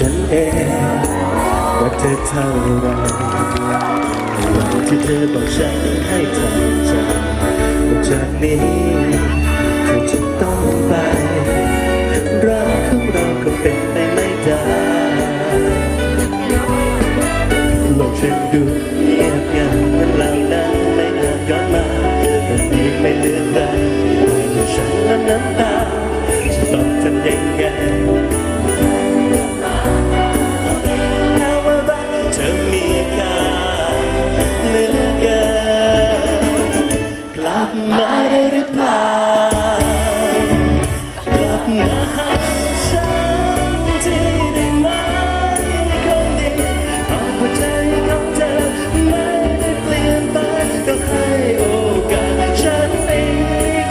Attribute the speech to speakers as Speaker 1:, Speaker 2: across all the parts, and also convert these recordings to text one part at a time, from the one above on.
Speaker 1: ฉันเองว่าเธอเท่าไรวันที่เธอบอกฉันให้ทำใจว่าจากนี้เธอจะต้องไปรักของเราก็เป็นไปไม่ได้โลกฉันดูเงียบงันมันเหล่านั้นไม่อาจย้อนมามันมีไม่เลือใครแต่ฉันและน้ำตาจะต้องทำยังไง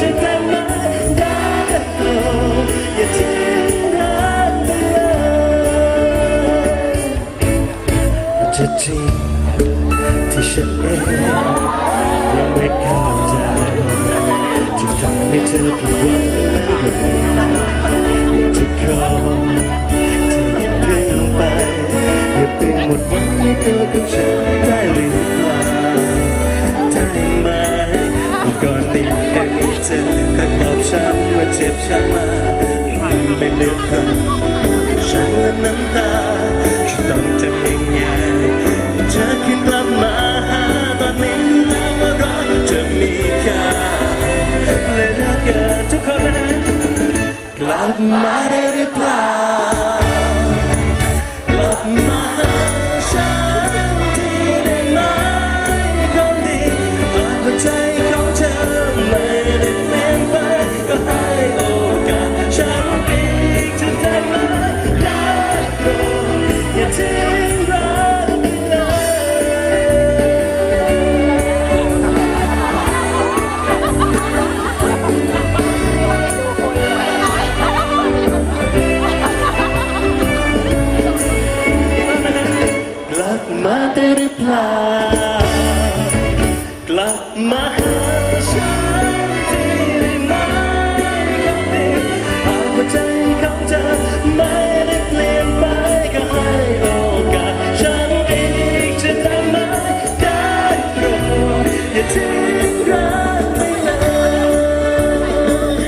Speaker 1: จะทำมาได้โปรดอย่าทิ้งรักไปจะจริงที่ฉันเองยังไม่เข้าใจที่ทำให้เธอผิดหวัง ได้หรือเปล่าได้ไหมก่อนติดแค่มีเธอคอยบอกฉันว่าเจ็บช้ำมาไม่เลือกใครฉันและน้ำตาฉันต้องทำยังไงเธอคือกลับมาหาตอนนี้แล้วว่ารักจะมีค่าเลยรักกันทุกคนนะกลับมาได้หรือเปล่า มาได้หรือเปล่ากลับมาหาฉันที่ได้ไหมคนดีหากว่าใจของเธอไม่ได้เปลี่ยนไปก็ให้โอกาสฉันอีกจะทำไหมได้โปรดอย่าทิ้งรักไปเลย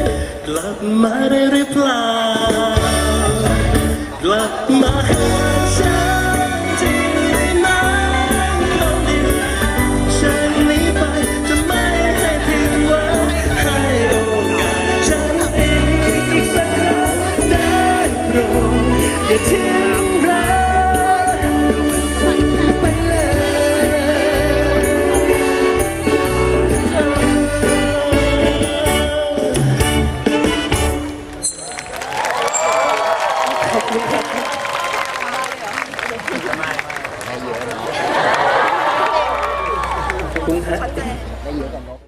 Speaker 1: กลับมาได้หรือเปล่า Bây.